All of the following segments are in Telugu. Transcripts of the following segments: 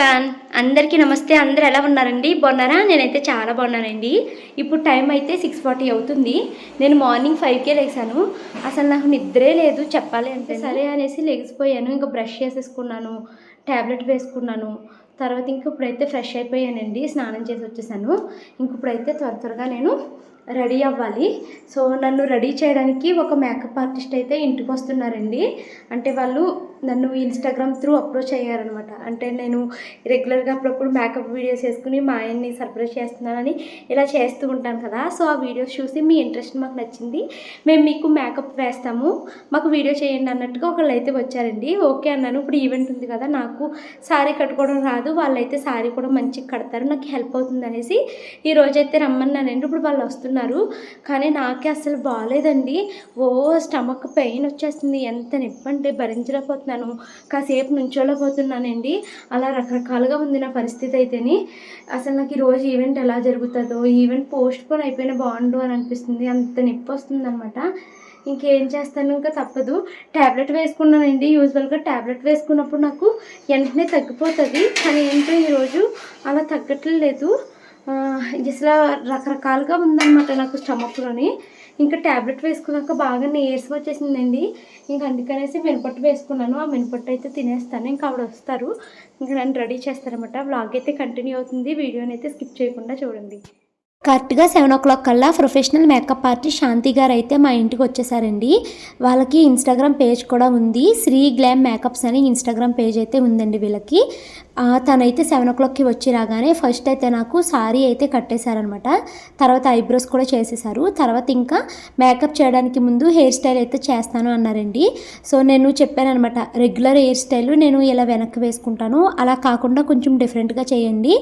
ఎవ్రీవన్ అందరికీ నమస్తే. అందరు ఎలా ఉన్నారండి? బాగున్నారా? నేనైతే చాలా బాగున్నానండి. ఇప్పుడు టైం అయితే సిక్స్ ఫార్టీ అవుతుంది. నేను మార్నింగ్ ఫైవ్కే లేచాను అసలు నాకు నిద్రే లేదు. చెప్పాలి అంటే సరే అనేసి లెగిసిపోయాను ఇంకా బ్రష్ చేసేసుకున్నాను. ట్యాబ్లెట్ వేసుకున్నాను. తర్వాత ఇంక ఇప్పుడైతే ఫ్రెష్ అయిపోయానండి. స్నానం చేసి వచ్చేసాను. ఇంక ఇప్పుడైతే త్వర త్వరగా నేను రెడీ అవ్వాలి. సో నన్ను రెడీ చేయడానికి ఒక మేకప్ ఆర్టిస్ట్ అయితే ఇంటికి వస్తున్నారండి. అంటే వాళ్ళు నన్ను ఇన్స్టాగ్రామ్ త్రూ అప్రోచ్ అయ్యారనమాట అంటే నేను రెగ్యులర్గా అప్పుడప్పుడు మేకప్ వీడియోస్ వేసుకుని మా ఆయన్ని సర్ప్రైజ్ చేస్తున్నానని ఇలా చేస్తూ ఉంటాను కదా. సో ఆ వీడియోస్ చూసి మీ ఇంట్రెస్ట్ మాకు నచ్చింది. మేము మీకు మేకప్ వేస్తాము. మాకు వీడియో చేయండి అన్నట్టుగా ఒకళ్ళు అయితే వచ్చారండి. ఓకే అన్నాను. ఇప్పుడు ఈవెంట్ ఉంది కదా నాకు శారీ కట్టుకోవడం రాదు. వాళ్ళైతే శారీ కూడా మంచిగా కడతారు. నాకు హెల్ప్ అవుతుంది అనేసి ఈ రోజైతే రమ్మన్నానండి. ఇప్పుడు వాళ్ళు వస్తున్నారు. కానీ నాకే అసలు బాగాలేదండి ఓ స్టమక్ పెయిన్ వచ్చేస్తుంది. ఎంత నిప్పంటే అంటే భరించలేకపోతున్నాను కాసేపు నుంచోలేకపోతున్నానండి అలా రకరకాలుగా ఉంది నా పరిస్థితి అయితేని. అసలు నాకు ఈరోజు ఈవెంట్ ఎలా జరుగుతుందో ఈవెంట్ పోస్ట్ పోన్ అయిపోయినా బాగుండు అని అనిపిస్తుంది. అంత నొప్పి వస్తుంది అనమాట ఇంకేం చేస్తాను ఇంకా తప్పదు. ట్యాబ్లెట్ వేసుకున్నానండి. యూజువల్గా ట్యాబ్లెట్ వేసుకున్నప్పుడు నాకు వెంటనే తగ్గిపోతుంది. కానీ ఏంటో ఈరోజు అలా తగ్గట్లేదు. ఇసలా అసలు రకరకాలుగా ఉందన్నమాట నాకు స్టమక్లోని. ఇంకా ట్యాబ్లెట్ వేసుకున్నాక బాగా నీరసం వచ్చేసిందండి. ఇంకా అందుకనేసి మినపట్టు వేసుకున్నాను. ఆ మినపట్టు అయితే తినేస్తాను. ఇంకా ఆవిడ వస్తారు. ఇంకా నన్ను రెడీ చేస్తారనమాట వ్లాగ్ అయితే కంటిన్యూ అవుతుంది. వీడియోని అయితే స్కిప్ చేయకుండా చూడండి. కరెక్ట్గా సెవెన్ ఓ క్లాక్ కల్లా ప్రొఫెషనల్ మేకప్ ఆర్టిస్ట్ శాంతి గారు అయితే మా ఇంటికి వచ్చేసారండి. వాళ్ళకి ఇన్స్టాగ్రామ్ పేజ్ కూడా ఉంది. శ్రీ గ్లామ్ మేకప్స్ అని ఇన్స్టాగ్రామ్ పేజ్ అయితే ఉందండి వీళ్ళకి. తనైతే సెవెన్ ఓ క్లాక్కి వచ్చి రాగానే ఫస్ట్ అయితే నాకు సారీ అయితే కట్టేశారనమాట. తర్వాత ఐబ్రోస్ కూడా చేసేసారు తర్వాత ఇంకా మేకప్ చేయడానికి ముందు హెయిర్ స్టైల్ అయితే చేస్తాను అన్నారండి. సో నేను చెప్పాను అనమాట రెగ్యులర్ హెయిర్ స్టైల్ నేను ఇలా వెనక్కి వేసుకుంటాను. అలా కాకుండా కొంచెం డిఫరెంట్గా చేయండి.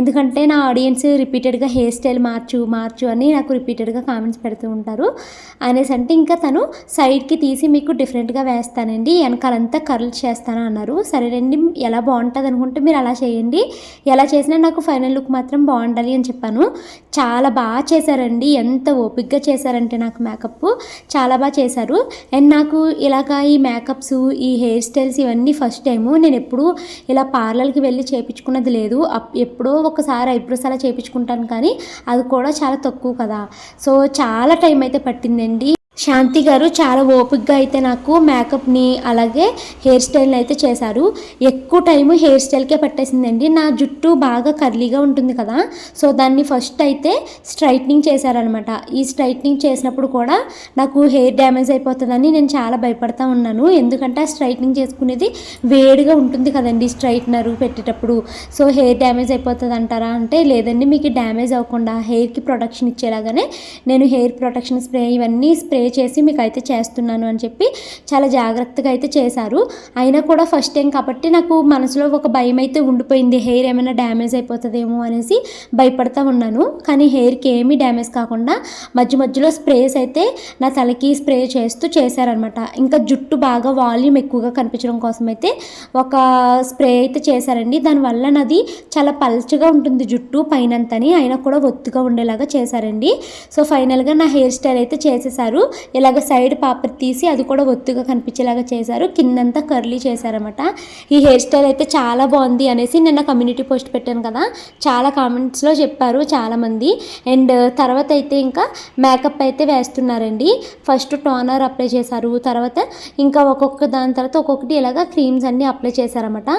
ఎందుకంటే నా ఆడియన్స్ రిపీటెడ్గా హెయిర్ స్టైల్ మార్చు మార్చు అని నాకు రిపీటెడ్గా కామెంట్స్ పెడుతూ ఉంటారు. అనేసి అంటే ఇంకా తను సైడ్కి తీసి మీకు డిఫరెంట్గా వేస్తానండి. వెనకాలంతా కర్ల్ చేస్తాను అన్నారు. సరేనండి ఎలా బాగుంటుంది అనుకుంటే మీరు అలా చేయండి. ఎలా చేసినా నాకు ఫైనల్ లుక్ మాత్రం బాగుండాలి అని చెప్పాను. చాలా బాగా చేశారండి. ఎంత ఓపిక్గా చేశారంటే నాకు మేకప్ చాలా బాగా చేశారు. అండ్ నాకు ఇలాగా ఈ మేకప్స్ ఈ హెయిర్ స్టైల్స్ ఇవన్నీ ఫస్ట్ టైము నేను ఎప్పుడూ ఇలా పార్లర్కి వెళ్ళి చేయించుకున్నది లేదు. అప్- ఎప్పుడో ఒకసారి ఐబ్రోస్ అలా చేయించుకుంటాను కానీ అది కూడా చాలా తక్కువ కదా. సో చాలా టైం అయితే పట్టిందండి. శాంతి గారు చాలా ఓపిక్గా అయితే నాకు మేకప్ని అలాగే హెయిర్ స్టైల్ని అయితే చేశారు. ఎక్కువ టైము హెయిర్ స్టైల్కే పట్టేసిందండి. నా జుట్టు బాగా కర్లీగా ఉంటుంది కదా సో దాన్ని ఫస్ట్ అయితే స్ట్రైట్నింగ్ చేశారనమాట. ఈ స్ట్రైట్నింగ్ చేసినప్పుడు కూడా నాకు హెయిర్ డ్యామేజ్ అయిపోతుందని నేను చాలా భయపడతా ఉన్నాను. ఎందుకంటే ఆ స్ట్రైట్నింగ్ చేసుకునేది వేడిగా ఉంటుంది కదండి స్ట్రైట్నర్ పెట్టేటప్పుడు. సో హెయిర్ డ్యామేజ్ అయిపోతుంది అంటారా అంటే లేదండి మీకు డ్యామేజ్ అవ్వకుండా హెయిర్కి ప్రొటెక్షన్ ఇచ్చేలాగానే నేను హెయిర్ ప్రొటెక్షన్ స్ప్రే ఇవన్నీ స్ప్రే చేసి మీకు అయితే చేస్తున్నాను అని చెప్పి చాలా జాగ్రత్తగా అయితే చేశారు. అయినా కూడా ఫస్ట్ టైం కాబట్టి నాకు మనసులో ఒక భయం అయితే ఉండిపోయింది. హెయిర్ ఏమైనా డ్యామేజ్ అయిపోతుందేమో అనేసి భయపడతా ఉన్నాను. కానీ హెయిర్కి ఏమీ డ్యామేజ్ కాకుండా మధ్య మధ్యలో స్ప్రేస్ అయితే నా తలకి స్ప్రే చేస్తూ చేశారనమాట ఇంకా జుట్టు బాగా వాల్యూమ్ ఎక్కువగా కనిపించడం కోసం అయితే ఒక స్ప్రే అయితే చేశారండి. దానివల్ల నాది చాలా పల్చగా ఉంటుంది జుట్టు పైనంతని. అయినా కూడా ఒత్తుగా ఉండేలాగా చేశారండి. సో ఫైనల్గా నా హెయిర్ స్టైల్ అయితే చేసేసారు ఇలాగ సైడ్ పాపర్ తీసి అది కూడా ఒత్తుగా కనిపించేలాగా చేశారు. కిందంతా కర్లీ చేశారనమాట ఈ హెయిర్ స్టైల్ అయితే చాలా బాగుంది అనేసి నిన్న కమ్యూనిటీ పోస్ట్ పెట్టాను కదా. చాలా కామెంట్స్లో చెప్పారు చాలామంది. అండ్ తర్వాత అయితే ఇంకా మేకప్ అయితే వేస్తున్నారండి. ఫస్ట్ టోనర్ అప్లై చేశారు. తర్వాత ఇంకా ఒక్కొక్క దాని తర్వాత ఒక్కొక్కటి ఇలాగ క్రీమ్స్ అన్నీ అప్లై చేశారన్నమాట.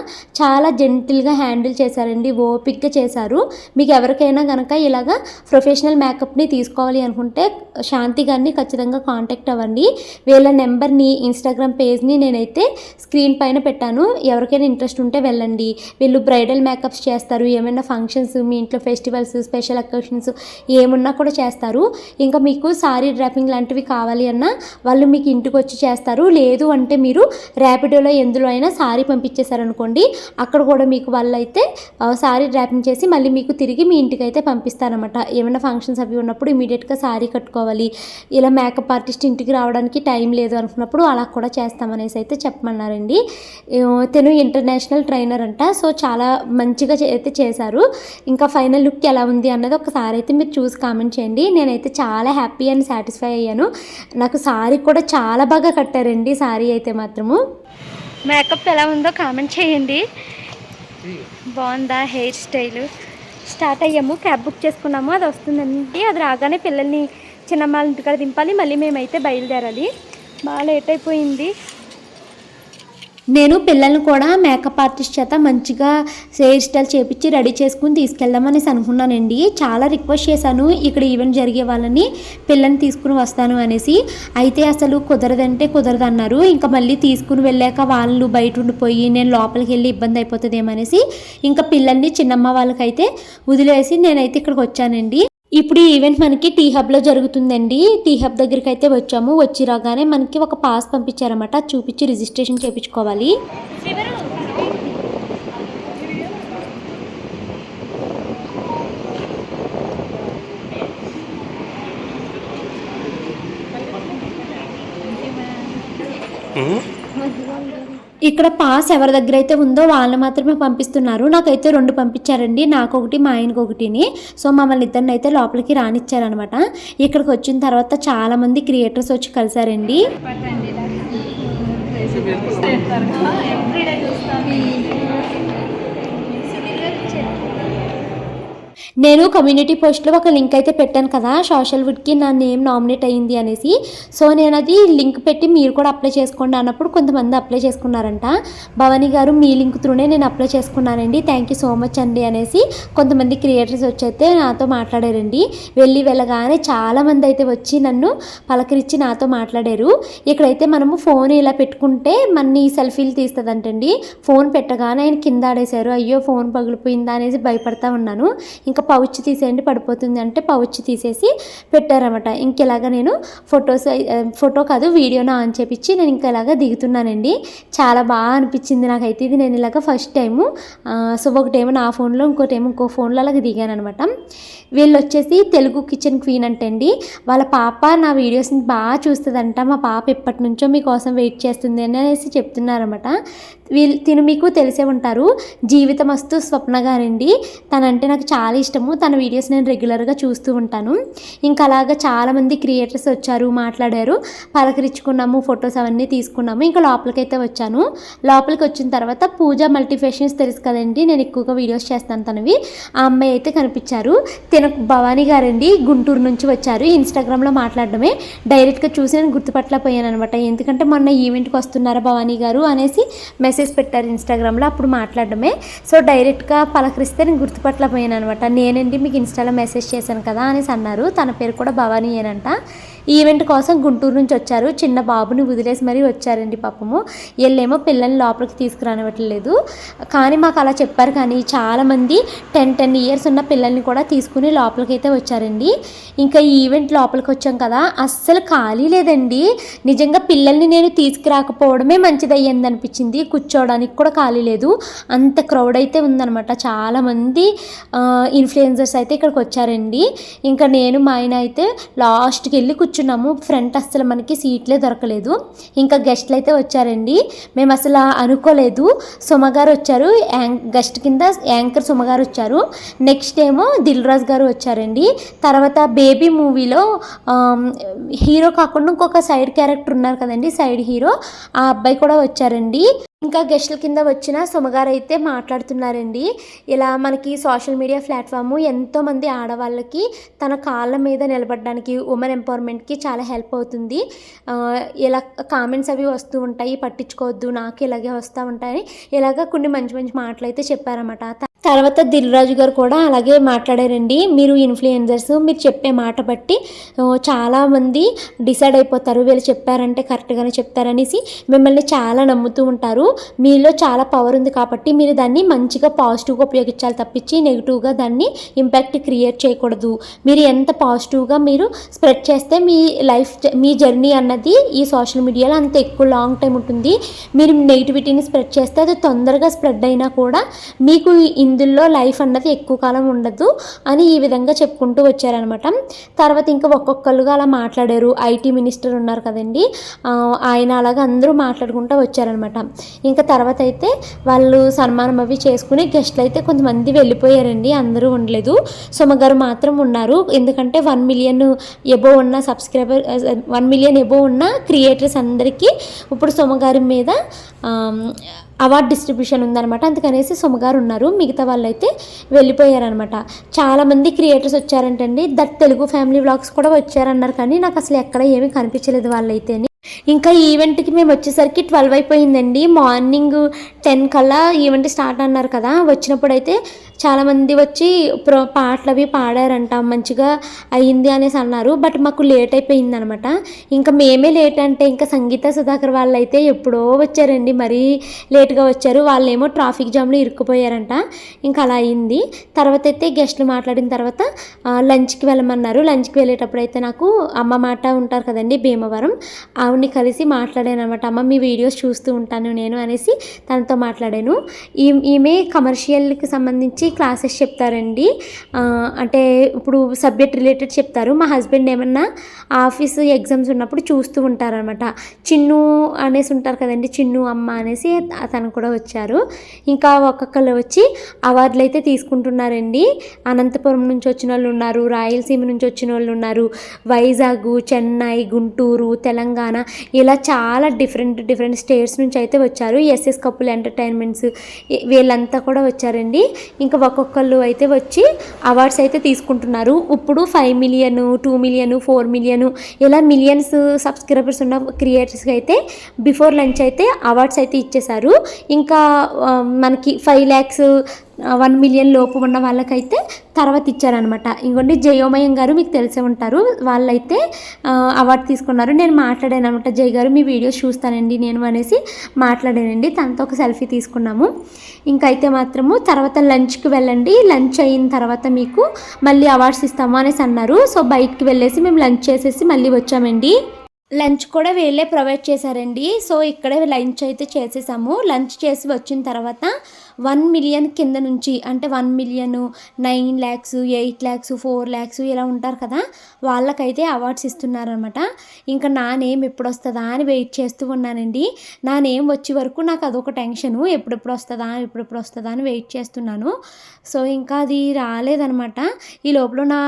చాలా జెంటిల్గా హ్యాండిల్ చేశారండి. ఓపిక్గా చేశారు. మీకు ఎవరికైనా కనుక ఇలాగ ప్రొఫెషనల్ మేకప్ని తీసుకోవాలి అనుకుంటే శాంతి గారిని ఖచ్చితంగా కాంటాక్ట్ అవ్వండి. వీళ్ళ నెంబర్ని ఇన్స్టాగ్రామ్ పేజ్ని నేనైతే స్క్రీన్ పైన పెట్టాను. ఎవరికైనా ఇంట్రెస్ట్ ఉంటే వెళ్ళండి. వీళ్ళు బ్రైడల్ మేకప్స్ చేస్తారు. ఏమైనా ఫంక్షన్స్ మీ ఇంట్లో ఫెస్టివల్స్ స్పెషల్ అకేషన్స్ ఏమున్నా కూడా చేస్తారు. ఇంకా మీకు సారీ డ్రాపింగ్ లాంటివి కావాలి అన్నా వాళ్ళు మీకు ఇంటికి వచ్చి చేస్తారు. లేదు అంటే మీరు ర్యాపిడోలో ఎందులో అయినా సారీ పంపించేశారనుకోండి అక్కడ కూడా మీకు వాళ్ళు అయితే సారీ డ్రాపింగ్ చేసి మళ్ళీ మీకు తిరిగి మీ ఇంటికి అయితే పంపిస్తారనమాట ఏమైనా ఫంక్షన్స్ అవి ఉన్నప్పుడు ఇమీడియట్గా సారీ కట్టుకోవాలి. ఇలా మేకప్ ఆర్టిస్ట్ ఇంటికి రావడానికి టైం లేదు అనుకున్నప్పుడు అలా కూడా చేస్తామనేసి అయితే చెప్పమన్నారండి. తను ఇంటర్నేషనల్ ట్రైనర్ అంట సో చాలా మంచిగా అయితే చేశారు. ఇంకా ఫైనల్ లుక్ ఎలా ఉంది అన్నది ఒకసారి అయితే మీరు చూసి కామెంట్ చేయండి. నేనైతే చాలా హ్యాపీ అండ్ సాటిస్ఫై అయ్యాను. నాకు సారీ కూడా చాలా బాగా కట్టారండి సారీ అయితే మాత్రము. మేకప్ ఎలా ఉందో కామెంట్ చేయండి. బాగుందా హెయిర్ స్టైల్? స్టార్ట్ అయ్యాము క్యాబ్ బుక్ చేసుకున్నాము అది వస్తుందండి. అది రాగానే పిల్లల్ని చిన్నమ్మ ఇంటికాడ దింపాలి. మళ్ళీ మేమైతే బయలుదేరాలి. బాగా లేట్ అయిపోయింది. నేను పిల్లల్ని కూడా మేకప్ ఆర్టిస్ట్ చేత మంచిగా హెయిర్ స్టైల్ చేపించి రెడీ చేసుకుని తీసుకెళ్దామనేసి అనుకున్నానండి. చాలా రిక్వెస్ట్ చేశాను. ఇక్కడ ఈవెంట్ జరిగే వాళ్ళని పిల్లల్ని తీసుకుని వస్తాను అనేసి. అయితే అసలు కుదరదంటే కుదరదన్నారు ఇంకా మళ్ళీ తీసుకుని వెళ్ళాక వాళ్ళు బయట ఉండిపోయి నేను లోపలికి వెళ్ళి ఇబ్బంది అయిపోతుందేమనేసి ఇంకా పిల్లల్ని చిన్నమ్మ వాళ్ళకైతే వదిలేసి నేనైతే ఇక్కడికి వచ్చానండి. ఇప్పుడు ఈ ఈవెంట్ మనకి టీ హబ్లో జరుగుతుందండి. టీ హబ్ దగ్గరికి అయితే వచ్చాము. వచ్చి రాగానే మనకి ఒక పాస్ పంపించారన్నమాట. చూపించి రిజిస్ట్రేషన్ చేయించుకోవాలి ఇక్కడ పాస్ ఎవరి దగ్గర అయితే ఉందో వాళ్ళని మాత్రమే పంపిస్తున్నారు. నాకైతే రెండు పంపించారండి. నాకు ఒకటి మా ఆయనకు ఒకటిని. సో మమ్మల్ని ఇద్దరిని అయితే లోపలికి రానిచ్చారనమాట ఇక్కడికి వచ్చిన తర్వాత చాలా మంది క్రియేటర్స్ వచ్చి కలిసారండి. నేను కమ్యూనిటీ పోస్ట్లో ఒక లింక్ అయితే పెట్టాను కదా సోషల్ వుడ్కి నా నేమ్ నామినేట్ అయ్యింది అనేసి. సో నేను అది లింక్ పెట్టి మీరు కూడా అప్లై చేసుకోండి అన్నప్పుడు కొంతమంది అప్లై చేసుకున్నారంట. భవానీ గారు మీ లింక్ త్రూనే నేను అప్లై చేసుకున్నానండి. థ్యాంక్ యూ సో మచ్ అండి అనేసి కొంతమంది క్రియేటర్స్ వచ్చి అయితే నాతో మాట్లాడారండి. వెళ్ళి వెళ్ళగానే చాలామంది అయితే వచ్చి నన్ను పలకరించి నాతో మాట్లాడారు. ఇక్కడైతే మనము ఫోన్ ఇలా పెట్టుకుంటే మన్ని సెల్ఫీలు తీస్తుందంటండి. ఫోన్ పెట్టగానే ఆయన కింద ఆడేశారు. అయ్యో ఫోన్ పగిలిపోయిందా అనేసి భయపడతా ఉన్నాను. ఇంకా పౌచ్ తీసేయండి పడిపోతుంది అంటే పౌచ్ తీసేసి పెట్టారన్నమాట. ఇంకెలాగ నేను ఫొటోస్ ఫోటో కాదు వీడియోను ఆన్ చేపించి నేను ఇంకా ఇలాగ దిగుతున్నానండి. చాలా బాగా అనిపించింది నాకైతే. ఇది నేను ఇలాగ ఫస్ట్ టైము సో ఒకటేమో నా ఫోన్లో ఇంకోటేమో ఇంకో ఫోన్లో అలాగ దిగాను అనమాట వీళ్ళు వచ్చేసి తెలుగు కిచెన్ క్వీన్ అంటండి. వాళ్ళ పాప నా వీడియోస్ని బాగా చూస్తుందంట. మా పాప ఎప్పటి నుంచో మీకోసం వెయిట్ చేస్తుంది అనేసి చెప్తున్నారన్నమాట. వీళ్ళు తిను మీకు తెలిసే ఉంటారు. జీవితమస్తు స్వప్న గారండి తనంటే నాకు చాలా ఇష్టం. ఇష్టము. తన వీడియోస్ నేను రెగ్యులర్గా చూస్తూ ఉంటాను. ఇంకా అలాగా చాలామంది క్రియేటర్స్ వచ్చారు మాట్లాడారు. పలకరించుకున్నాము ఫొటోస్ అవన్నీ తీసుకున్నాము. ఇంకా లోపలికైతే వచ్చాను. లోపలికి వచ్చిన తర్వాత పూజ మల్టీఫేషన్స్ తెలుసు కదండి నేను ఎక్కువగా వీడియోస్ చేస్తాను తనవి. ఆ అమ్మాయి అయితే కనిపించారు. తిన భవానీ గారండి గుంటూరు నుంచి వచ్చారు. ఇన్స్టాగ్రామ్లో మాట్లాడడమే. డైరెక్ట్గా చూసి నేను గుర్తుపట్టలేకపోయాను అనమాట ఎందుకంటే మొన్న ఈవెంట్కి వస్తున్నారా భవానీ గారు అనేసి మెసేజ్ పెట్టారు ఇన్స్టాగ్రామ్లో అప్పుడు మాట్లాడడమే. సో డైరెక్ట్గా పలకరిస్తే నేను గుర్తుపట్టలేకపోయాను అనమాట నేను నేనండి మీకు ఇన్స్టాలో మెసేజ్ చేశాను కదా అనేసి అన్నారు. తన పేరు కూడా భవానీ ఏనంట. ఈవెంట్ కోసం గుంటూరు నుంచి వచ్చారు. చిన్న బాబుని వదిలేసి మరీ వచ్చారండి పాపము. వీళ్ళేమో పిల్లల్ని లోపలికి తీసుకురానివ్వట్లేదు. కానీ మాకు అలా చెప్పారు కానీ చాలామంది టెన్ టెన్ ఇయర్స్ ఉన్న పిల్లల్ని కూడా తీసుకుని లోపలికి అయితే వచ్చారండి. ఇంకా ఈ ఈవెంట్ లోపలికి వచ్చాం కదా అస్సలు ఖాళీ లేదండి. నిజంగా పిల్లల్ని నేను తీసుకురాకపోవడమే మంచిది అయ్యింది అనిపించింది. కూర్చోవడానికి కూడా ఖాళీ లేదు. అంత క్రౌడ్ అయితే ఉందన్నమాట. చాలామంది ఇన్ఫ్లుయెన్సర్స్ అయితే ఇక్కడికి వచ్చారండి. ఇంకా నేను మా ఆయన అయితే లాస్ట్కి వెళ్ళి కూర్చున్నాము. ఫ్రంట్ అస్సలు మనకి సీట్లే దొరకలేదు. ఇంకా గెస్ట్లు అయితే వచ్చారండి. మేము అసలు అనుకోలేదు. సుమగారు వచ్చారు. గెస్ట్ కింద యాంకర్ సుమగారు వచ్చారు. నెక్స్ట్ ఏమో దిల్ రాజు గారు వచ్చారండి. తర్వాత బేబీ మూవీలో హీరో కాకుండా ఇంకొక సైడ్ క్యారెక్టర్ ఉన్నారు కదండి సైడ్ హీరో. ఆ అబ్బాయి కూడా వచ్చారండి. ఇంకా గెస్టుల కింద వచ్చిన సుమగారు అయితే మాట్లాడుతున్నారండి. ఇలా మనకి సోషల్ మీడియా ప్లాట్ఫామ్ ఎంతోమంది ఆడవాళ్ళకి తన కాళ్ళ మీద నిలబడడానికి ఉమెన్ ఎంపవర్మెంట్కి చాలా హెల్ప్ అవుతుంది. ఇలా కామెంట్స్ అవి వస్తూ ఉంటాయి పట్టించుకోవద్దు నాకు ఇలాగే వస్తూ ఉంటాయని ఇలాగ కొన్ని మంచి మంచి మాటలు అయితే చెప్పారన్నమాట. తర్వాత దిల్ రాజు గారు కూడా అలాగే మాట్లాడారండి. మీరు ఇన్ఫ్లుయెన్సర్స్ మీరు చెప్పే మాట బట్టి చాలామంది డిసైడ్ అయిపోతారు. వీళ్ళు చెప్పారంటే కరెక్ట్గానే చెప్తారనేసి మిమ్మల్ని చాలా నమ్ముతూ ఉంటారు. మీలో చాలా పవర్ ఉంది కాబట్టి మీరు దాన్ని మంచిగా పాజిటివ్గా ఉపయోగించాలి తప్పించి నెగిటివ్గా దాన్ని ఇంపాక్ట్ క్రియేట్ చేయకూడదు. మీరు ఎంత పాజిటివ్గా మీరు స్ప్రెడ్ చేస్తే మీ లైఫ్ మీ జర్నీ అన్నది ఈ సోషల్ మీడియాలో అంత ఎక్కువ లాంగ్ టైం ఉంటుంది. మీరు నెగిటివిటీని స్ప్రెడ్ చేస్తే అది తొందరగా స్ప్రెడ్ అయినా కూడా మీకు ఇందులో లైఫ్ అన్నది ఎక్కువ కాలం ఉండదు అని ఈ విధంగా చెప్పుకుంటూ వచ్చారనమాట తర్వాత ఇంకా ఒక్కొక్కరుగా అలా మాట్లాడారు. ఐటీ మినిస్టర్ ఉన్నారు కదండి. ఆయన అలాగా అందరూ మాట్లాడుకుంటూ వచ్చారనమాట ఇంకా తర్వాత అయితే వాళ్ళు సన్మానం అవి చేసుకుని గెస్ట్లు అయితే కొంతమంది వెళ్ళిపోయారండి. అందరూ ఉండలేదు. సుమగారు మాత్రం ఉన్నారు. ఎందుకంటే వన్ మిలియన్ ఎబో ఉన్న సబ్స్క్రైబర్ వన్ మిలియన్ ఎబో ఉన్న క్రియేటర్స్ అందరికీ ఇప్పుడు సుమగారి మీద అవార్డ్ డిస్ట్రిబ్యూషన్ ఉందనమాట అందుకనేసి సుమగారు ఉన్నారు. మిగతా వాళ్ళైతే వెళ్ళిపోయారనమాట చాలామంది క్రియేటర్స్ వచ్చారంటండి. దట్ తెలుగు ఫ్యామిలీ వ్లాగ్స్ కూడా వచ్చారన్నారు. కానీ నాకు అసలు ఎక్కడ ఏమీ కనిపించలేదు వాళ్ళైతే ఇంకా ఈవెంట్కి మేము వచ్చేసరికి ట్వెల్వ్ అయిపోయిందండి. మార్నింగ్ టెన్ కల్లా ఈవెంట్ స్టార్ట్ అన్నారు కదా. వచ్చినప్పుడు అయితే చాలామంది వచ్చి ప్రో పాటలు అవి పాడారంట మంచిగా అయ్యింది అనేసి అన్నారు. బట్ మాకు లేట్ అయిపోయింది అనమాట ఇంకా మేమే లేట్ అంటే ఇంకా సంగీత సుధాకర్ వాళ్ళు అయితే ఎప్పుడో వచ్చారండి. మరీ లేట్గా వచ్చారు. వాళ్ళేమో ట్రాఫిక్ జామ్లో ఇరుక్కుపోయారంట. ఇంకా అలా అయింది. తర్వాత అయితే గెస్ట్లు మాట్లాడిన తర్వాత లంచ్కి వెళ్ళమన్నారు. లంచ్కి వెళ్ళేటప్పుడు అయితే నాకు అమ్మ మాట ఉంటారు కదండి భీమవరం. ఆవిడ్ని కలిసి మాట్లాడాను అనమాట అమ్మ మీ వీడియోస్ చూస్తూ ఉంటాను నేను అనేసి తనతో మాట్లాడాను. ఈ ఈమె కమర్షియల్కి సంబంధించి క్లాసెస్ చెప్తారండి. అంటే ఇప్పుడు సబ్జెక్ట్ రిలేటెడ్ చెప్తారు. మా హస్బెండ్ ఏమన్నా ఆఫీస్ ఎగ్జామ్స్ ఉన్నప్పుడు చూస్తూ ఉంటారనమాట చిన్ను అనేసి ఉంటారు కదండి చిన్ను అమ్మ అనేసి తను కూడా వచ్చారు. ఇంకా ఒక్కొక్కరు వచ్చి అవార్డులు అయితే తీసుకుంటున్నారండి. అనంతపురం నుంచి వచ్చిన వాళ్ళు ఉన్నారు రాయలసీమ నుంచి వచ్చిన వాళ్ళు ఉన్నారు. వైజాగ్ చెన్నై గుంటూరు తెలంగాణ ఇలా చాలా డిఫరెంట్ డిఫరెంట్ స్టేట్స్ నుంచి అయితే వచ్చారు. ఎస్ఎస్ కపుల్ ఎంటర్టైన్మెంట్స్ వీళ్ళంతా కూడా వచ్చారండి. ఇంకా ఒక్కొక్కళ్ళు అయితే వచ్చి అవార్డ్స్ అయితే తీసుకుంటున్నారు. ఇప్పుడు five million two million four million ఇలా మిలియన్స్ సబ్స్క్రైబర్స్ ఉన్న క్రియేటర్స్కి అయితే బిఫోర్ లంచ్ అయితే అవార్డ్స్ అయితే ఇచ్చేశారు. ఇంకా మనకి ఫైవ్ ల్యాక్స్ వన్ మిలియన్ లోపు ఉన్న వాళ్ళకైతే తర్వాత ఇచ్చారనమాట ఇంకోండి జయోమయం గారు మీకు తెలిసే ఉంటారు. వాళ్ళైతే అవార్డు తీసుకున్నారు. నేను మాట్లాడాను అనమాట జయ గారు మీ వీడియోస్ చూస్తానండి నేను అనేసి మాట్లాడానండి. తనతో ఒక సెల్ఫీ తీసుకున్నాము. ఇంకైతే మాత్రము తర్వాత లంచ్కి వెళ్ళండి. లంచ్ అయిన తర్వాత మీకు మళ్ళీ అవార్డ్స్ ఇస్తాము అనేసి అన్నారు. సో బయటికి వెళ్ళేసి మేము లంచ్ చేసేసి మళ్ళీ వచ్చామండి. లంచ్ కూడా వీళ్ళే ప్రొవైడ్ చేశారండి. సో ఇక్కడే లంచ్ అయితే చేసేసాము. లంచ్ చేసి వచ్చిన తర్వాత వన్ మిలియన్ కింద నుంచి అంటే one million nine lakhs eight lakhs four lakhs ఇలా ఉంటారు కదా వాళ్ళకైతే అవార్డ్స్ ఇస్తున్నారనమాట ఇంకా నా నేమ్ ఎప్పుడు వస్తుందా అని వెయిట్ చేస్తూ ఉన్నానండి. నా నేమ్ వచ్చే వరకు నాకు అదొక టెన్షను ఎప్పుడెప్పుడు వస్తుందా ఎప్పుడెప్పుడు వస్తుందా అని వెయిట్ చేస్తున్నాను. సో ఇంకా అది రాలేదనమాట ఈ లోపల నా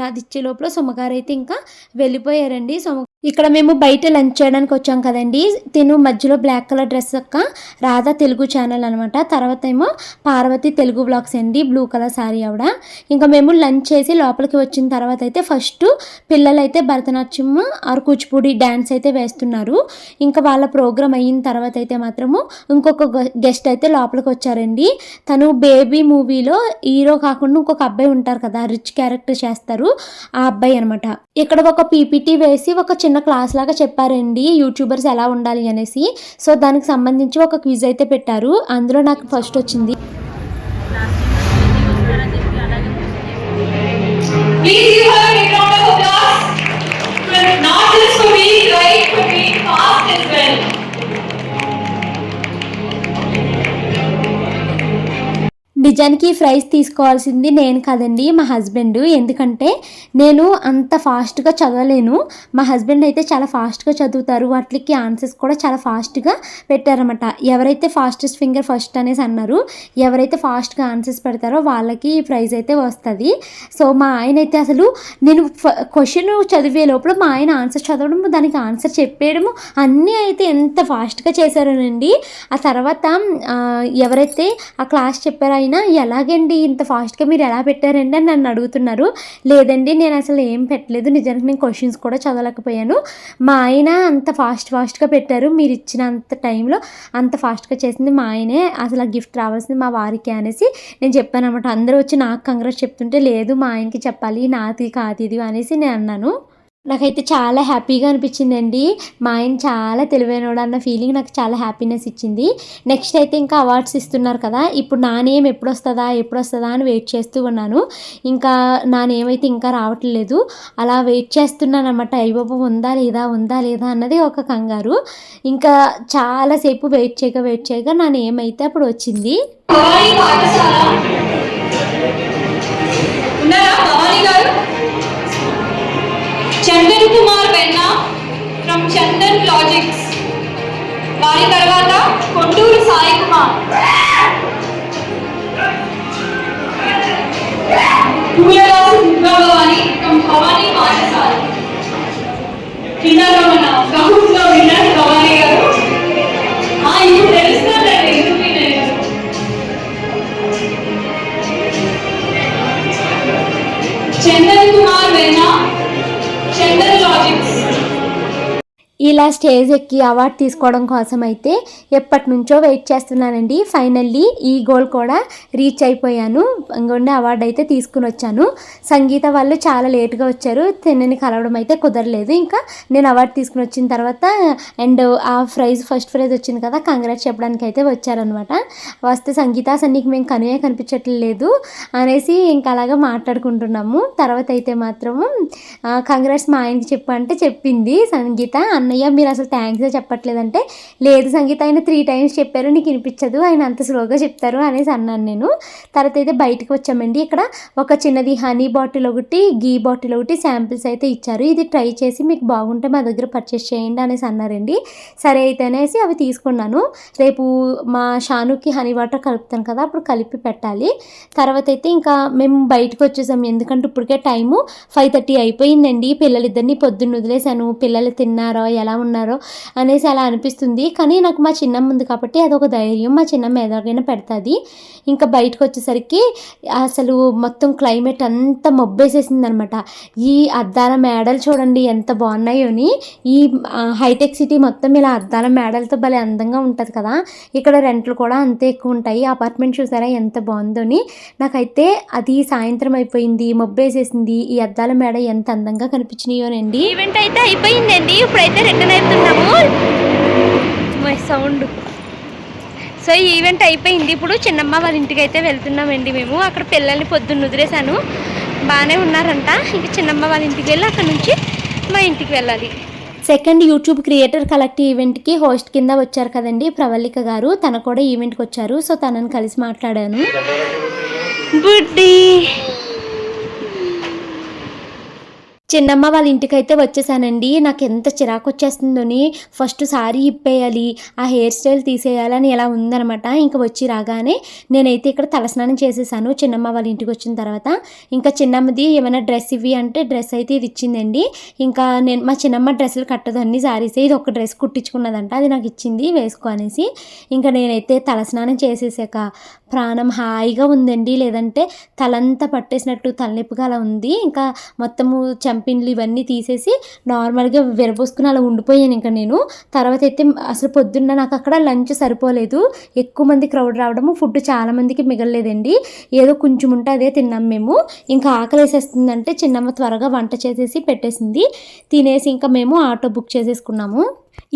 నాది ఇచ్చే లోపల సొమ్మగారు అయితే ఇంకా వెళ్ళిపోయారండి. సొమ్మ ఇక్కడ మేము బయట లంచ్ చేయడానికి వచ్చాం కదండి. తిను మధ్యలో బ్లాక్ కలర్ డ్రెస్ యొక్క రాధా తెలుగు ఛానల్ అనమాట తర్వాత ఏమో పార్వతి తెలుగు బ్లాగ్స్ అండి బ్లూ కలర్ శారీ ఆవిడ. ఇంకా మేము లంచ్ చేసి లోపలికి వచ్చిన తర్వాత అయితే ఫస్ట్ పిల్లలు అయితే భరతనాట్యం ఆర్ కూచిపూడి డ్యాన్స్ అయితే వేస్తున్నారు. ఇంకా వాళ్ళ ప్రోగ్రామ్ అయిన తర్వాత అయితే మాత్రము ఇంకొక గెస్ట్ అయితే లోపలికి వచ్చారండి. తను బేబీ మూవీలో హీరో కాకుండా ఇంకొక అబ్బాయి ఉంటారు కదా రిచ్ క్యారెక్టర్ చేస్తారు. ఆ అబ్బాయి అనమాట ఇక్కడ ఒక పీపీటీ వేసి ఒక చిన్న క్లాస్ లాగా చెప్పారండి యూట్యూబర్స్ ఎలా ఉండాలి అనేసి సో దానికి సంబంధించి ఒక క్విజ్ అయితే పెట్టారు అందులో నాకు ఫస్ట్ వచ్చింది Please give her a big round of applause. For not just for being right, but being fast as well. నిజానికి ఫ్రైస్ ప్రైజ్ తీసుకోవాల్సింది నేను కాదండి మా హస్బెండ్. ఎందుకంటే నేను అంత ఫాస్ట్గా చదవలేను. మా హస్బెండ్ అయితే చాలా ఫాస్ట్గా చదువుతారు. వాటికి ఆన్సర్స్ కూడా చాలా ఫాస్ట్గా పెట్టారన్నమాట. ఎవరైతే ఫాస్టెస్ట్ ఫింగర్ ఫస్ట్ అనేసి అన్నారు ఎవరైతే ఫాస్ట్గా ఆన్సర్స్ పెడతారో వాళ్ళకి ఈ ప్రైజ్ అయితే వస్తుంది. సో మా ఆయన అయితే అసలు నేను క్వశ్చన్ చదివే లోపల మా ఆయన ఆన్సర్ చదవడం దానికి ఆన్సర్ చెప్పేయడము అన్నీ అయితే ఎంత ఫాస్ట్గా చేశారోనండి. ఆ తర్వాత ఎవరైతే ఆ క్లాస్ చెప్పారో అయినా ఎలాగండి ఇంత ఫాస్ట్గా మీరు ఎలా పెట్టారండి అని నన్ను అడుగుతున్నారు. లేదండి నేను అసలు ఏం పెట్టలేదు. నిజానికి నేను క్వశ్చన్స్ కూడా చదవలేకపోయాను. మా ఆయన అంత ఫాస్ట్ ఫాస్ట్గా పెట్టారు. మీరు ఇచ్చినంత టైంలో అంత ఫాస్ట్గా చేసింది మా ఆయనే. అసలు ఆ గిఫ్ట్ రావాల్సింది మా వారికి అనేసి నేను చెప్పాను అనమాట అందరూ వచ్చి నాకు కంగ్రెస్ చెప్తుంటే లేదు మా ఆయనకి చెప్పాలి నాది కాదు ఇది అనేసి నేను అన్నాను. నాకైతే చాలా హ్యాపీగా అనిపించిందండి. మా ఆయన చాలా తెలివైనవాడు అన్న ఫీలింగ్ నాకు చాలా హ్యాపీనెస్ ఇచ్చింది. నెక్స్ట్ అయితే ఇంకా అవార్డ్స్ ఇస్తున్నారు కదా ఇప్పుడు నా నేమ్ ఎప్పుడు వస్తుందా ఎప్పుడు వస్తుందా అని వెయిట్ చేస్తూ ఉన్నాను. ఇంకా నా నేమ్ అయితే ఇంకా రావట్లేదు. అలా వెయిట్ చేస్తున్నాను అనమాట అయ్యబాబు ఉందా లేదా ఉందా లేదా అన్నది ఒక కంగారు. ఇంకా చాలాసేపు వెయిట్ చేయగా వెయిట్ చేయగా నా నేమ్ అయితే అప్పుడు వచ్చింది. ఉన్నారా గారు? చందన్ కుమార్ వెన్న ఫ్రమ్ చందన్ లాజిక్స్ వారి తర్వాత కొండూరు సాయి కుమార్. పూలరాసు దుర్గా ఫ్రమ్ భవానీ పాఠశాల విన్నారు మన గహూట్లో విన్నారు ఇలా స్టేజ్ ఎక్కి అవార్డు తీసుకోవడం కోసం అయితే ఎప్పటి నుంచో వెయిట్ చేస్తున్నానండి. ఫైనల్లీ ఈ గోల్ కూడా రీచ్ అయిపోయాను. ఇంకొండే అవార్డు అయితే తీసుకుని వచ్చాను. సంగీత వాళ్ళు చాలా లేట్గా వచ్చారు. తిన్నని కలవడం అయితే కుదరలేదు. ఇంకా నేను అవార్డు తీసుకుని వచ్చిన తర్వాత అండ్ ఆ ప్రైజ్ ఫస్ట్ ప్రైజ్ వచ్చింది కదా కంగ్రాట్స్ చెప్పడానికి అయితే వచ్చారనమాట వస్తే సంగీత అసలు నీకు మేము కనువే కనిపించట్లేదు అనేసి ఇంకా అలాగా మాట్లాడుకుంటున్నాము. తర్వాత అయితే మాత్రము కంగ్రాట్స్ మా ఆయనకి చెప్పు అంటే చెప్పింది సంగీత అన్నయ్య మీరు అసలు థ్యాంక్స్ చెప్పట్లేదంటే లేదు సంగీత ఆయన త్రీ టైమ్స్ చెప్పారు నీకు వినిపించదు ఆయన అంత స్లోగా చెప్తారు అనేసి అన్నాను నేను. తర్వాత అయితే బయటకు వచ్చామండి. ఇక్కడ ఒక చిన్నది హనీ బాటిల్ ఒకటి గీ బాటిల్ ఒకటి శాంపిల్స్ అయితే ఇచ్చారు. ఇది ట్రై చేసి మీకు బాగుంటే మా దగ్గర పర్చేస్ చేయండి అనేసి అన్నారండి. సరే అయితే అనేసి అవి తీసుకున్నాను. రేపు మా షానుకి హనీ వాటర్ కలుపుతాను కదా అప్పుడు కలిపి పెట్టాలి. తర్వాత అయితే ఇంకా మేము బయటకు వచ్చేసాం. ఎందుకంటే ఇప్పటికే టైము ఫైవ్ థర్టీ అయిపోయిందండి. పిల్లలిద్దరిని పొద్దున్న వదిలేశాను. పిల్లలు తిన్నారో ఎలా ఉన్నారో అనేసి అలా అనిపిస్తుంది. కానీ నాకు మా చిన్నమ్మ ఉంది కాబట్టి అదొక ధైర్యం. మా చిన్నమ్మ ఎలాగైనా పెడతాది. ఇంకా బయటకు వచ్చేసరికి అసలు మొత్తం క్లైమేట్ అంతా మబ్బేసేసింది అనమాట ఈ అద్దాల మేడలు చూడండి ఎంత బాగున్నాయోని ఈ హైటెక్ సిటీ మొత్తం ఇలా అద్దాల మేడలతో భలే అందంగా ఉంటుంది కదా. ఇక్కడ రెంట్లు కూడా అంతే ఎక్కువ ఉంటాయి. అపార్ట్మెంట్ చూసారా ఎంత బాగుందోని నాకైతే అది సాయంత్రం అయిపోయింది మబ్బేసేసింది. ఈ అద్దాల మేడ ఎంత అందంగా కనిపించినాయోనండి ఈవెంట్ అయితే అయిపోయిందండి. ఇప్పుడైతే రిటర్న్ అవుతున్నాము సౌండ్. సో ఈ ఈవెంట్ అయిపోయింది. ఇప్పుడు చిన్నమ్మ వాళ్ళ ఇంటికి అయితే వెళ్తున్నామండి మేము. అక్కడ పిల్లల్ని పొద్దున్న వదిలేశాను. బాగానే ఉన్నారంట. ఇంక చిన్నమ్మ వాళ్ళ ఇంటికి వెళ్ళి అక్కడ నుంచి మా ఇంటికి వెళ్ళాలి. సెకండ్ యూట్యూబ్ క్రియేటర్ కలెక్ట్ ఈవెంట్కి హోస్ట్ కింద వచ్చారు కదండి ప్రవళిక గారు. తన కూడా ఈవెంట్కి వచ్చారు. సో తనని కలిసి మాట్లాడాను. బుడ్డి. చిన్నమ్మ వాళ్ళ ఇంటికైతే వచ్చేసానండి. నాకు ఎంత చిరాకు వచ్చేస్తుందోని ఫస్ట్ సారీ ఇప్పేయాలి ఆ హెయిర్ స్టైల్ తీసేయాలని ఇలా ఉందనమాట ఇంకా వచ్చి రాగానే నేనైతే ఇక్కడ తలస్నానం చేసేసాను చిన్నమ్మ వాళ్ళ ఇంటికి వచ్చిన తర్వాత. ఇంకా చిన్నమ్మది ఏమైనా డ్రెస్ ఇవి అంటే డ్రెస్ అయితే ఇది ఇచ్చిందండి. ఇంకా నేను మా చిన్నమ్మ డ్రెస్సులు కట్టదు అన్ని సారీసే ఇది ఒక డ్రెస్ కుట్టించుకున్నదంట అది నాకు ఇచ్చింది వేసుకో అనేసి. ఇంకా నేనైతే తలస్నానం చేసేసాక ప్రాణం హాయిగా ఉందండి. లేదంటే తలంతా పట్టేసినట్టు తలనొప్పిగా అలా ఉంది. ఇంకా మొత్తము చంపిన్లు ఇవన్నీ తీసేసి నార్మల్గా విరబోసుకుని అలా ఉండిపోయాను ఇంకా నేను. తర్వాత అయితే అసలు పొద్దున్న నాకు అక్కడ లంచ్ సరిపోలేదు. ఎక్కువ మంది క్రౌడ్ రావడము ఫుడ్ చాలా మందికి మిగలలేదండి. ఏదో కొంచెం ఉంటే అదే తిన్నాం మేము. ఇంకా ఆకలి వేసేస్తుందంటే చిన్నమ్మ త్వరగా వంట చేసేసి పెట్టేసింది. తినేసి ఇంకా మేము ఆటో బుక్ చేసేసుకున్నాము.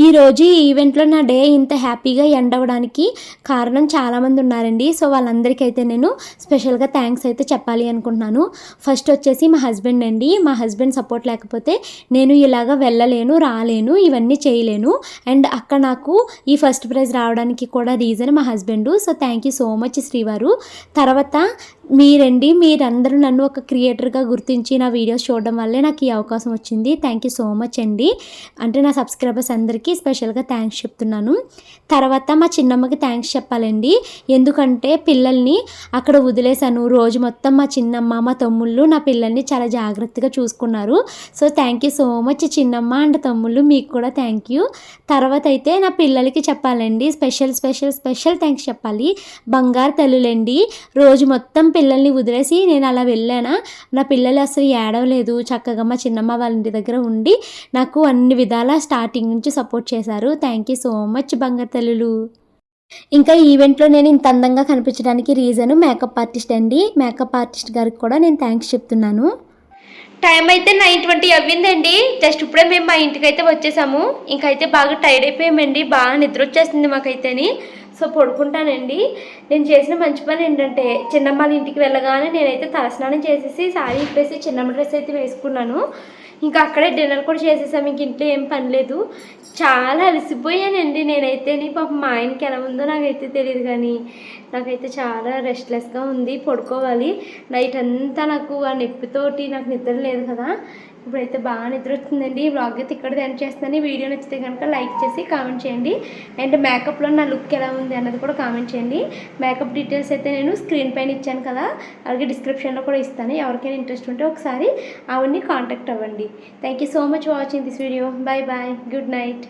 ఈ రోజు ఈ ఈవెంట్లో నా డే ఇంత హ్యాపీగా ఎండ్ అవ్వడానికి కారణం చాలామంది ఉన్నారండి. సో వాళ్ళందరికీ అయితే నేను స్పెషల్గా థ్యాంక్స్ అయితే చెప్పాలి అనుకుంటున్నాను. ఫస్ట్ వచ్చేసి మా హస్బెండ్ అండి. మా హస్బెండ్ సపోర్ట్ లేకపోతే నేను ఇలాగ వెళ్ళలేను రాలేను ఇవన్నీ చేయలేను. అండ్ అక్కడ నాకు ఈ ఫస్ట్ ప్రైజ్ రావడానికి కూడా రీజన్ మా husband. So thank you so much శ్రీవారు. తర్వాత మీరండి మీరందరూ నన్ను ఒక క్రియేటర్గా గుర్తించి నా వీడియోస్ చూడడం వల్లే నాకు ఈ అవకాశం వచ్చింది. థ్యాంక్ యూ సో మచ్ అండి. అంటే నా సబ్స్క్రైబర్స్ అందరికీ స్పెషల్గా థ్యాంక్స్ చెప్తున్నాను. తర్వాత మా చిన్నమ్మకి థ్యాంక్స్ చెప్పాలండి. ఎందుకంటే పిల్లల్ని అక్కడ వదిలేశాను. రోజు మొత్తం మా చిన్నమ్మ మా తమ్ముళ్ళు నా పిల్లల్ని చాలా జాగ్రత్తగా చూసుకున్నారు. So thank you so much చిన్నమ్మ అండ్ తమ్ముళ్ళు మీకు కూడా థ్యాంక్ యూ. తర్వాత అయితే నా పిల్లలకి చెప్పాలండి. స్పెషల్ స్పెషల్ స్పెషల్ థ్యాంక్స్ చెప్పాలి. బంగారు తల్లులండి. రోజు మొత్తం పిల్లల్ని వదిలేసి నేను అలా వెళ్ళానా? నా పిల్లలు అసలు ఏడవలేదు. చక్కగా మా చిన్నమ్మ వాళ్ళ ఇంటి దగ్గర ఉండి నాకు అన్ని విధాల స్టార్టింగ్ నుంచి సపోర్ట్ చేశారు. థ్యాంక్ యూ సో మచ్ బంగారు తల్లులు. ఇంకా ఈవెంట్లో నేను ఇంత అందంగా కనిపించడానికి రీజన్ మేకప్ ఆర్టిస్ట్ అండి. మేకప్ ఆర్టిస్ట్ గారికి కూడా నేను థ్యాంక్స్ చెప్తున్నాను. టైం అయితే నైన్ ట్వంటీ అవ్విందండి. జస్ట్ ఇప్పుడే మేము మా ఇంటికి అయితే వచ్చేసాము. ఇంకైతే బాగా టైర్డ్ అయిపోయామండి. బాగా నిద్ర వచ్చేస్తుంది మాకైతేని. సో పడుకుంటానండి. నేను చేసిన మంచి పని ఏంటంటే చిన్నమ్మని ఇంటికి వెళ్ళగానే నేనైతే తలస్నానం చేసేసి సారీ ఇప్పేసి చిన్నమ్మ డ్రెస్ అయితే వేసుకున్నాను. ఇంకా అక్కడే డిన్నర్ కూడా చేసేసాము ఇంక ఇంట్లో ఏం పని లేదు. చాలా అలసిపోయానండి నేనైతే. పాపం మా ఆయనకి ఎలా ఉందో నాకైతే తెలియదు కానీ నాకైతే చాలా రెస్ట్లెస్గా ఉంది. పడుకోవాలి. నైట్ అంతా నాకు ఆ నొప్పితోటి నాకు నిద్ర లేదు కదా. ఇప్పుడైతే బాగా నిద్ర వస్తుందండి ఈ బ్లాగ్ అయితే ఇక్కడ ఎండ్ చేస్తుందని వీడియో నచ్చితే కనుక లైక్ చేసి కామెంట్ చేయండి. అండ్ మేకప్లో నా లుక్ ఎలా ఉంది అన్నది కూడా కామెంట్ చేయండి. మేకప్ డీటెయిల్స్ అయితే నేను స్క్రీన్ పైన ఇచ్చాను కదా. అలాగే డిస్క్రిప్షన్లో కూడా ఇస్తాను. ఎవరికైనా ఇంట్రెస్ట్ ఉంటే ఒకసారి అవన్నీ కాంటాక్ట్ అవ్వండి. Thank you so much watching this video bye bye good night